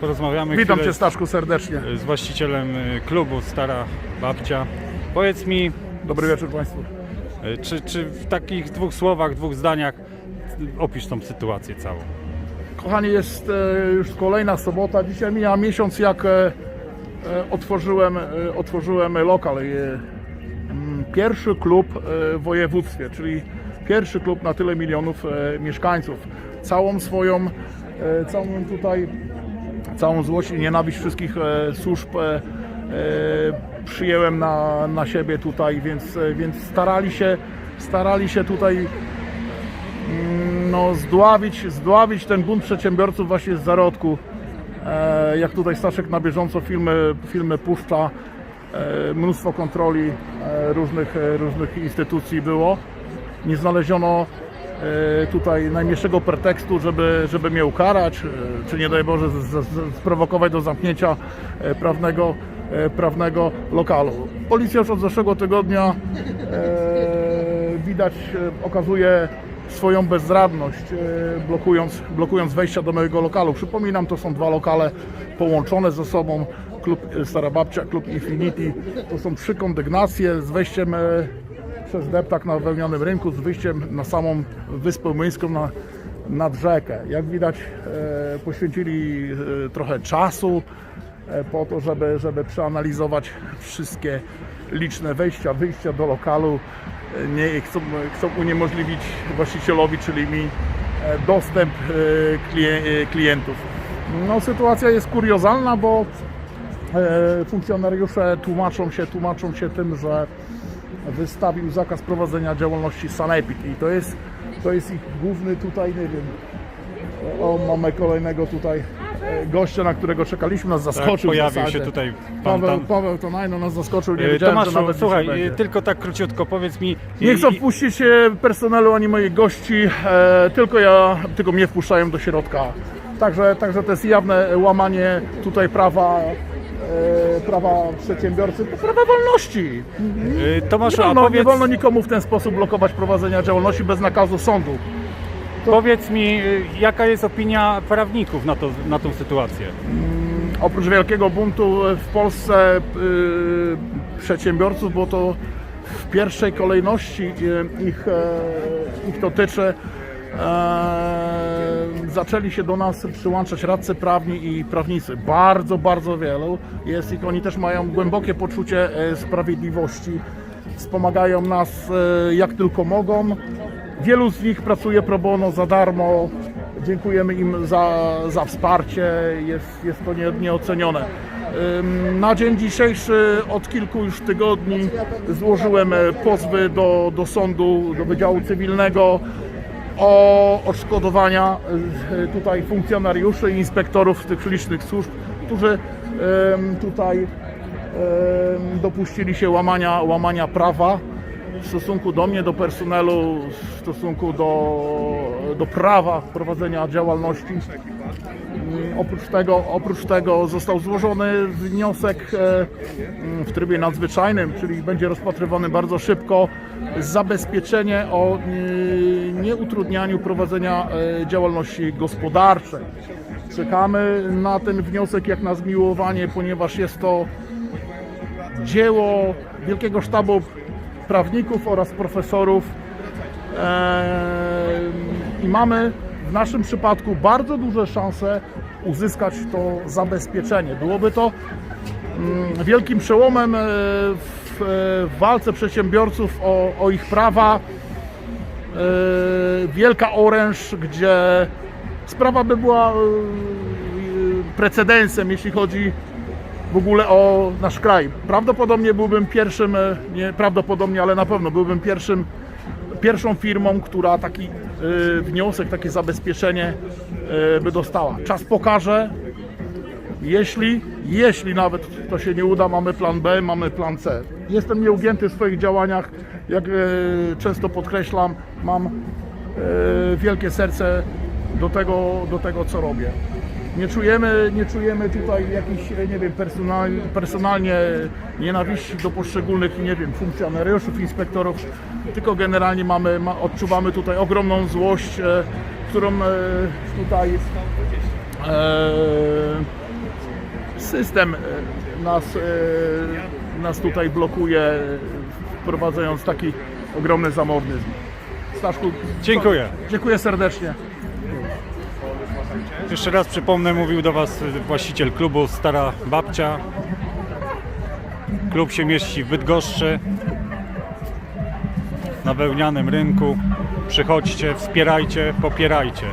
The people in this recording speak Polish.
porozmawiamy Witam Cię Staszku serdecznie. z, właścicielem y, klubu Stara Babcia. Powiedz mi, Dobry wieczór Państwu. y, czy, czy w takich dwóch słowach, dwóch zdaniach y, opisz tą sytuację całą? Kochani, jest e, już kolejna sobota. Dzisiaj mija miesiąc jak e, e, otworzyłem, otworzyłem lokal. Mm, Pierwszy klub w województwie, czyli pierwszy klub na tyle milionów mieszkańców. Całą swoją, całą tutaj, całą złość i nienawiść wszystkich e, służb e, e, przyjęłem na, na siebie tutaj, więc, więc starali się, starali się tutaj no, zdławić, zdławić ten bunt przedsiębiorców właśnie z zarodku. Jak tutaj Staszek na bieżąco filmy, filmy puszcza, mnóstwo kontroli różnych, różnych instytucji było. Nie znaleziono tutaj najmniejszego pretekstu, żeby, żeby mnie ukarać, e, czy nie daj Boże sprowokować do zamknięcia e, prawnego, e, prawnego lokalu. Policja już od zeszłego tygodnia e, widać e, okazuje swoją bezradność, e, blokując, blokując wejścia do mojego lokalu. Przypominam, to są dwa lokale połączone ze sobą. Klub e, Stara Babcia, Klub Infinity. To są trzy kondygnacje z wejściem e, przez deptak na wełnionym rynku, z wyjściem na samą Wyspę Młyńską, na, nad rzekę. Jak widać, e, poświęcili e, trochę czasu e, po to, żeby, żeby przeanalizować wszystkie liczne wejścia, wyjścia do lokalu. Nie, chcą, chcą uniemożliwić właścicielowi, czyli mi, dostęp klien- klientów. No, sytuacja jest kuriozalna, bo funkcjonariusze tłumaczą się, tłumaczą się tym, że wystawił zakaz prowadzenia działalności Sanepid i to jest, to jest ich główny tutaj, nie wiem, o mamy kolejnego tutaj e, gościa, na którego czekaliśmy, nas Tak, zaskoczył w pojawił się tutaj pan Paweł, tam. Paweł Tonajno nas zaskoczył, nie Y, wiedziałem, że Tomaszu, nawet słuchaj, będzie. tylko tak króciutko powiedz mi. Nie chcą wpuścić e, personelu ani moich gości, e, tylko ja, tylko mnie wpuszczają do środka. Także, także to jest jawne łamanie tutaj prawa, e, prawa przedsiębiorcy, to prawa wolności. y, Nie Tomaszu, a wolno, nie powiedz, wolno nikomu w ten sposób blokować prowadzenia działalności bez nakazu sądu. powiedz mi, y, jaka jest opinia prawników na, to, na tą sytuację? Oprócz wielkiego buntu w Polsce y, przedsiębiorców, bo to w pierwszej kolejności ich, e, ich dotyczy, e, zaczęli się do nas przyłączać radcy prawni i prawnicy. Bardzo, bardzo wielu jest ich. Oni też mają głębokie poczucie e, sprawiedliwości. Wspomagają nas e, jak tylko mogą. Wielu z nich pracuje pro bono za darmo. Dziękujemy im za, za wsparcie. Jest, jest to nie, nieocenione. Na dzień dzisiejszy od kilku już tygodni złożyłem e, pozwy do, do sądu, do Wydziału Cywilnego o odszkodowania e, tutaj funkcjonariuszy i inspektorów tych licznych służb, którzy tutaj dopuścili się łamania, łamania prawa w stosunku do mnie, do personelu, w stosunku do, do prawa prowadzenia działalności. Oprócz tego, oprócz tego został złożony wniosek e, w trybie nadzwyczajnym, czyli będzie rozpatrywany bardzo szybko, zabezpieczenie o e, nieutrudnianiu prowadzenia e, działalności gospodarczej. Czekamy na ten wniosek jak na zmiłowanie, ponieważ jest to dzieło Wielkiego Sztabu Prawników oraz profesorów. Eee, I mamy w naszym przypadku bardzo duże szanse uzyskać to zabezpieczenie. Byłoby to mm, wielkim przełomem e, w, w walce przedsiębiorców o, o ich prawa. E, Wielka oręż, gdzie sprawa by była e, precedensem, jeśli chodzi w ogóle o nasz kraj. Prawdopodobnie byłbym pierwszym, e, nie prawdopodobnie, ale na pewno byłbym pierwszym, pierwszą firmą, która taki e, wniosek, takie zabezpieczenie e, by dostała. Czas pokaże, jeśli, jeśli nawet to się nie uda, mamy plan B, mamy plan C. Jestem nieugięty w swoich działaniach, jak często podkreślam, mam wielkie serce do tego, do tego co robię. Nie czujemy, nie czujemy tutaj jakichś, e, nie wiem, personal, personalnie nienawiści do poszczególnych, nie wiem, funkcjonariuszów, inspektorów, tylko generalnie mamy, ma, odczuwamy tutaj ogromną złość, e, którą e, tutaj e, system e, nas, e, nas tutaj blokuje, wprowadzając taki ogromny zamordyzm. Staszku, Dziękuję. dziękuję serdecznie. Jeszcze raz przypomnę, mówił do Was właściciel klubu Stara Babcia. Klub się mieści w Bydgoszczy, na wełnianym rynku. Przychodźcie, wspierajcie, popierajcie.